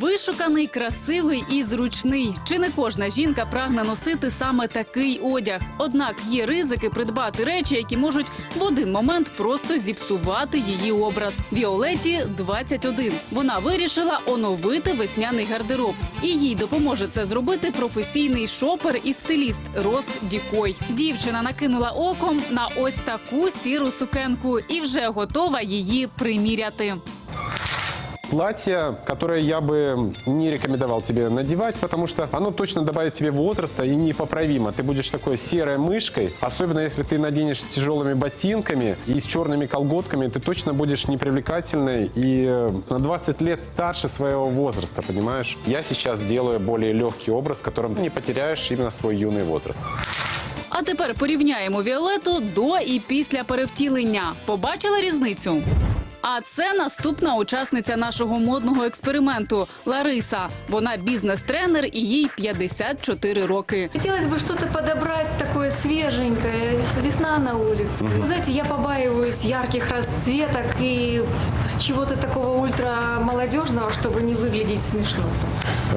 Вишуканий, красивий і зручний. Чи не кожна жінка прагне носити саме такий одяг? Однак є ризики придбати речі, які можуть в один момент просто зіпсувати її образ. Віолеті 21. Вона вирішила оновити весняний гардероб, і їй допоможе це зробити професійний шопер і стиліст Рост Дікой. Дівчина накинула оком на ось таку сіру сукенку і вже готова її приміряти Платье, которое я бы не рекомендовал тебе надевать, потому что оно точно добавит тебе возраста и непоправимо. Ты будешь такой серой мышкой, особенно если ты наденешь с тяжелыми ботинками и с черными колготками, ты точно будешь непривлекательной и э, на 20 лет старше своего возраста, понимаешь? Я сейчас делаю более легкий образ, в котором ты не потеряешь именно свой юный возраст. А тепер порівняємо Віолету до і після перевтілення. Побачили різницю? А це наступна учасниця нашого модного експерименту Лариса. Вона бізнес-тренер і їй 54 роки. Хотілося б щось підібрати таке свіженьке, свеженькое, весна на вулиці. Вы знаете, я побаиваюсь ярких розцветок и чего-то такого ультрамолодежного, чтобы не выглядеть смешно.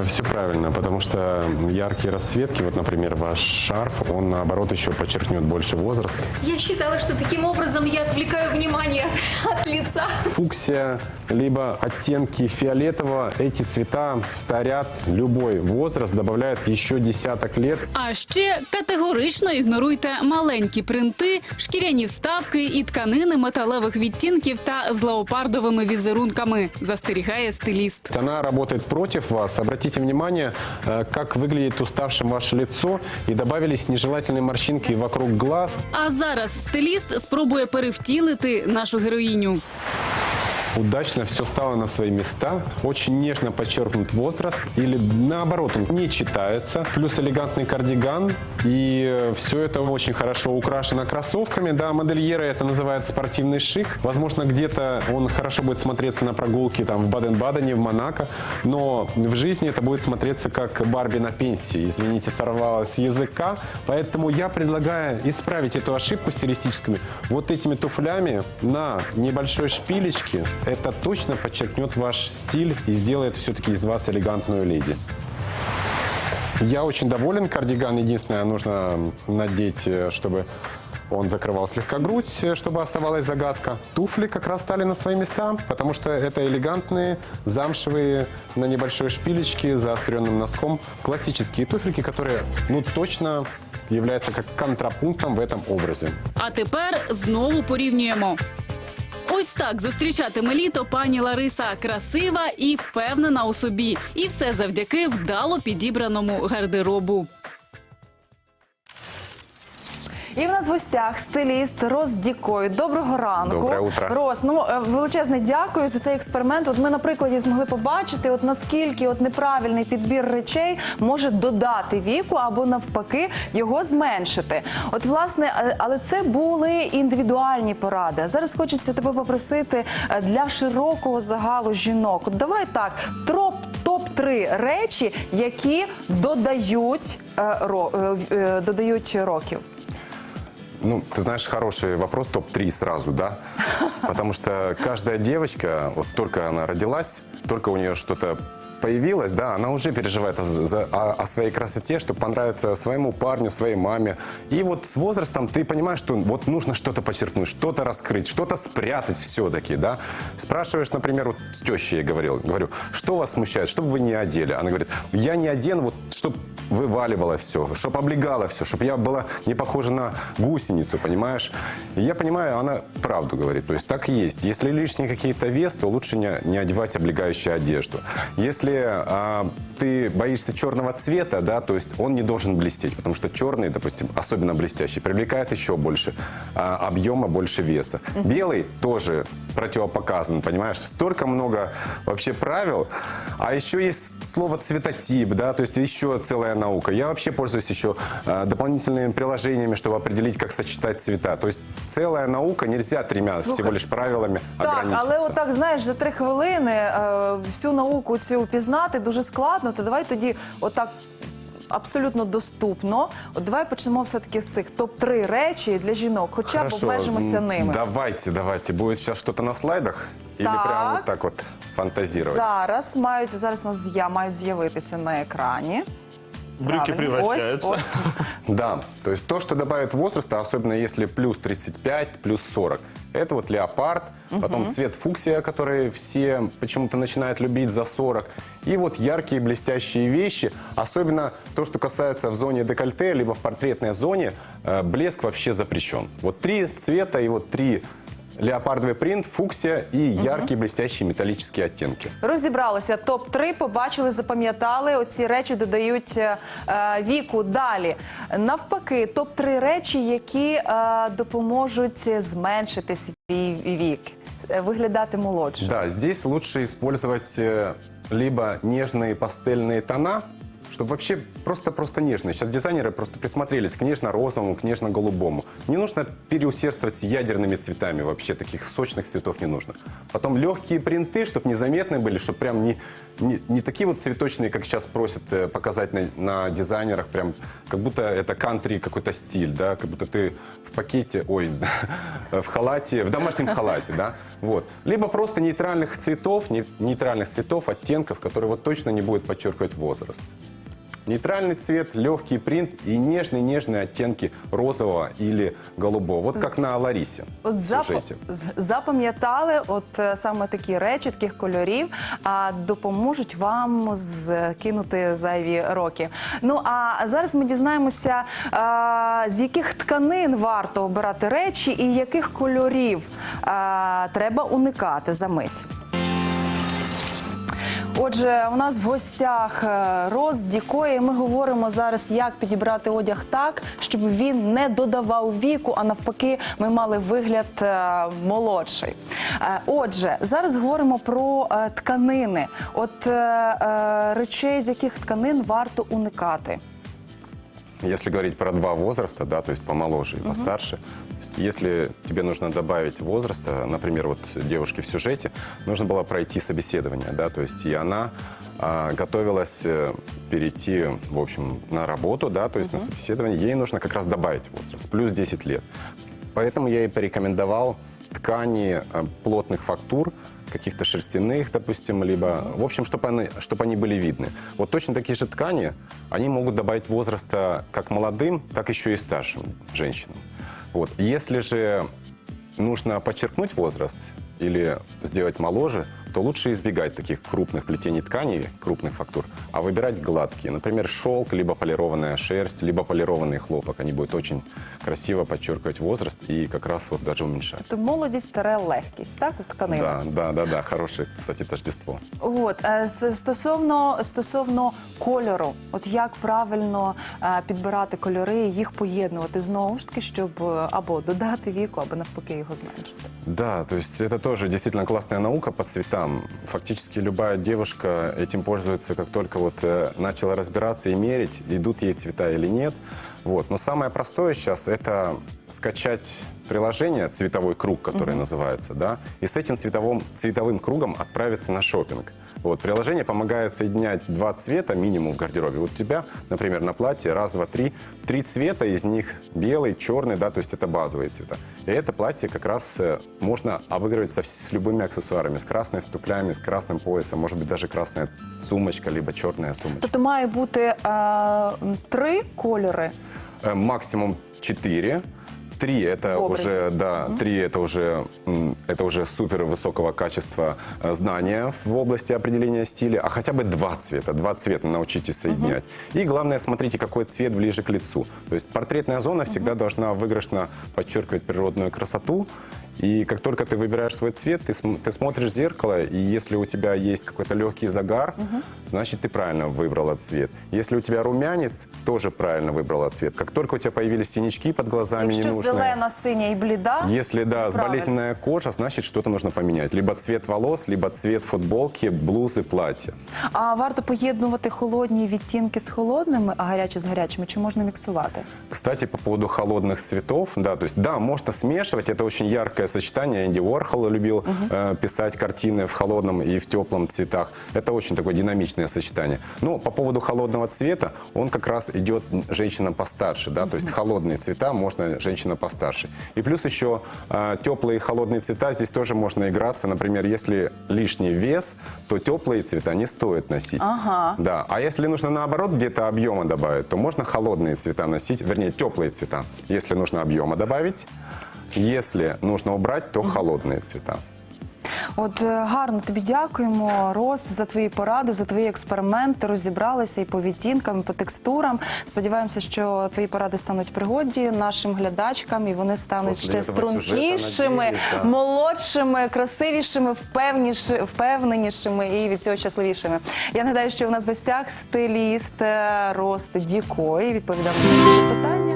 Все правильно, потому что яркие расцветки, вот, например, ваш шарф, он наоборот еще подчеркнет больше возраст. Я считала, что таким образом я отвлекаю внимание от, от лица. фуксия, либо оттенки фиолетового. Эти цвета старят любой возраст, добавляют еще десяток лет. А ще категорично ігноруйте маленькі принти, шкіряні вставки і тканини металевих відтінків та з леопардовими візерунками. Застерігає стиліст. Она работает против вас. Обратите внимание, э, как выглядит уставшим ваше лицо. И добавились нежелательные морщинки вокруг глаз. А зараз стиліст спробує перевтілити нашу героїню. Удачно все стало на свои места. Очень нежно подчеркнут возраст. Или наоборот, он не читается. Плюс элегантный кардиган. И все это очень хорошо украшено кроссовками. Да, модельеры это называют спортивный шик. Возможно, где-то он хорошо будет смотреться на прогулке там, в Баден-Бадене, в Монако. Но в жизни это будет смотреться как Барби на пенсии. Извините, сорвалась с языка. Поэтому я предлагаю исправить эту ошибку стилистическую вот этими туфлями на небольшой шпилечке. Это точно подчеркнет ваш стиль и сделает все-таки из вас элегантную леди. Я очень доволен. Кардиган единственное нужно надеть, э, чтобы он закрывал слегка грудь, э, чтобы оставалась загадка. Туфли как раз стали на свои места, потому что это элегантные, замшевые, на небольшой шпилечке, заостренным носком. Классические туфельки, которые, ну, точно являются как контрапунктом в этом образе. А тепер знову порівнюємо. Ось так зустрічатиме літо пані Лариса красива і впевнена у собі. І все завдяки вдало підібраному гардеробу. І в нас в гостях стиліст Рос Дікой. Доброго ранку. Доброе утро. Рос, ну е, величезне дякую за цей експеримент. От ми на прикладі змогли побачити, от наскільки от неправильний підбір речей може додати віку або навпаки його зменшити. От власне, е, але це були індивідуальні поради. А зараз хочеться тебе попросити е, для широкого загалу жінок. От давай так, троп. Топ 3 речі, які додають, е, ро- е, додають років. Ну, ты знаешь, хороший вопрос, топ-3 сразу, да? Потому что каждая девочка, вот только она родилась, только у нее что-то появилось, да, она уже переживает о, за- о- о своей красоте, чтобы понравиться своему парню, своей маме. И вот с возрастом ты понимаешь, что вот нужно что-то подчеркнуть, что-то раскрыть, что-то спрятать все-таки, да. Спрашиваешь, например, вот с тещей я говорил, говорю, что вас смущает, чтобы вы не одели? Она говорит, я не одену, вот чтобы вываливало все, чтобы облегало все, чтобы я была не похожа на гусеницу, понимаешь? И я понимаю, она правду говорит, то есть так и есть. Если лишний какие-то вес, то лучше не, не одевать облегающую одежду. Если а, ты боишься черного цвета, да, то есть он не должен блестеть, потому что черный, допустим, особенно блестящий, привлекает еще больше а, объема, больше веса. Белый тоже противопоказан, понимаешь? Столько много вообще правил. А еще есть слово цветотип, да, то есть еще целая наука. Я вообще пользуюсь еще а, дополнительными приложениями, чтобы определить, как сочетать цвета. То есть целая наука, нельзя тремя Слушай, всего лишь правилами Так, ограничиться. але отак, знаєш, за три хвилини е, всю науку цю пізнати дуже складно. То давай тоді отак абсолютно доступно. От давай почнемо все-таки з цих топ-3 речі для жінок, хоча б обмежимося ними. Давайте, давайте. Буде зараз что-то на слайдах? і Так. прям вот так от фантазировать? Зараз мають зараз у нас я мають з'явитися на екрані. Брюки превращаются. Ось, ось. Да, то есть то, что добавит возраста, особенно если плюс 35, плюс 40. Это вот леопард, потом цвет фуксия, который все почему-то начинают любить за 40. И вот яркие блестящие вещи, особенно то, что касается в зоне декольте, либо в портретной зоне, э, блеск вообще запрещен. Вот три цвета и вот три леопардовый принт, фуксия и яркие блестящие металлические оттенки. Розібралися топ-3, побачили, запам'ятали. Оці речі додають е, е, віку. Далі навпаки, топ-3 речі, які е, допоможуть зменшити свій вік, е, виглядати молодше. Да, здесь лучше использовать э, либо нежные пастельные тона, чтобы вообще просто-просто нежные. Сейчас дизайнеры просто присмотрелись к нежно-розовому, к нежно-голубому. Не нужно переусердствовать с ядерными цветами вообще, таких сочных цветов не нужно. Потом легкие принты, чтобы незаметны были, чтобы прям не, не, не такие вот цветочные, как сейчас просят э, показать на, на дизайнерах, прям как будто это кантри какой-то стиль, да, как будто ты в пакете, ой, в халате, в домашнем халате, да, вот. Либо просто нейтральных цветов, не- нейтральных цветов, оттенков, которые вот точно не будут подчеркивать возраст. Нейтральный цвет, легкий принт и нежные-нежные оттенки розового или голубого. Вот как на Ларисе От в зап- сюжете. з- запам'ятали, от е, саме такі речі, таких кольорів, а допоможуть вам скинути зайві роки. Ну а зараз ми дізнаємося, а, з яких тканин варто обирати речі і яких кольорів а, треба уникати за мить. Отже, у нас в гостях е, Роз Дікої. Ми говоримо зараз, як підібрати одяг так, щоб він не додавав віку, а навпаки, ми мали вигляд е, молодший. Е, Отже, зараз говоримо про тканини. От речей, з яких тканин варто уникати. Если говорить про два возраста, да, то есть помоложе и постарше, есть если тебе нужно добавить возраста, например, вот девушке в сюжете, нужно было пройти собеседование, да, то есть и она а, готовилась э, перейти, в общем, на работу, да, то есть на собеседование, ей нужно как раз добавить возраст, плюс 10 лет. Поэтому я и порекомендовал ткани э, плотных фактур, каких-то шерстяных, допустим, либо, в общем, чтобы они, чтобы они были видны. Вот точно такие же ткани, они могут добавить возраста как молодым, так еще и старшим женщинам. Вот. Если же нужно подчеркнуть возраст или сделать моложе, то лучше избегать таких крупных плетений тканей, крупных фактур, а выбирать гладкие. Например, шелк, либо полированная шерсть, либо полированный хлопок. Они будут очень красиво подчеркивать возраст и как раз вот даже уменьшать. То молодість, старе легкість, так у тканинах? Да, да, да, да, хорошее, кстати, тождество. От е, с- стосовно стосовно кольору, от як правильно е, підбирати кольори, їх поєднувати знову ж таки, щоб е, або додати віку, або навпаки його зменшити. Да, то есть это тоже действительно классная наука по цветам. Фактически любая девушка этим пользуется, как только вот э, начала разбираться и мерить, идут ей цвета или нет. Вот. Но самое простое сейчас это скачать приложение «Цветовой круг», которое называется, да, и с этим цветовым, цветовым кругом отправиться на шопинг. Вот. Приложение помогает соединять два цвета минимум в гардеробе. Вот у тебя, например, на платье раз, два, три, три цвета, из них белый, черный, да, то есть это базовые цвета. И это платье как раз э, можно обыгрывать со, с любыми аксессуарами, с красными туфлями, с красным поясом, может быть, даже красная сумочка, либо черная сумочка. Тобто має бути е, м, три кольори. Э, Максимум 4. Три это В образе. уже, да, три это уже, м, это уже супер высокого качества э, знания в области определения стиля, а хотя бы два цвета, два цвета научитесь соединять. И главное, смотрите, какой цвет ближе к лицу. То есть портретная зона всегда должна выигрышно подчеркивать природную красоту. И как только ты выбираешь свой цвет, ты, см- ты смотришь в зеркало, и если у тебя есть какой-то легкий загар, значит, ты правильно выбрала цвет. Если у тебя румянец, тоже правильно выбрала цвет. Как только у тебя появились синячки под глазами Якщо ненужные, зелена, синя і бліда, если, да, с Правильно. болезненная кожа, значит, что-то нужно поменять. Либо цвет волос, либо цвет футболки, блузы, платья. а варто поєднувати холодні відтінки з холодними, а гарячі з гарячими, чи можна міксувати? Кстати, по поводу холодных цветов, да, то есть, да, можно смешивать, это очень яркое сочетание. Энди Уорхол любил э, писать картины в холодном и в теплом цветах. Это очень такое динамичное сочетание. Но по поводу холодного цвета, он как раз идет женщинам постарше, да, то есть холодные цвета можно женщинам постарше. И плюс еще э, теплые и холодные цвета, здесь тоже можно играться. Например, если лишний вес, то теплые цвета не стоит носить. Ага. Да, а если нужно наоборот где-то объема добавить, то можно холодные цвета носить, вернее теплые цвета. Если нужно объема добавить, если нужно убрать, то холодные цвета. От е, гарно тобі дякуємо, Рост, за твої поради, за твої експерименти. Розібралися і по відтінкам, і по текстурам. Сподіваємося, що твої поради стануть пригоді нашим глядачкам, і вони стануть Після ще стрункішими, надіюсь, да. молодшими, красивішими, впевніш- впевненішими і від цього щасливішими. Я нагадаю, що у нас в гостях стиліст е, Рост Діко і відповідав на наші питання.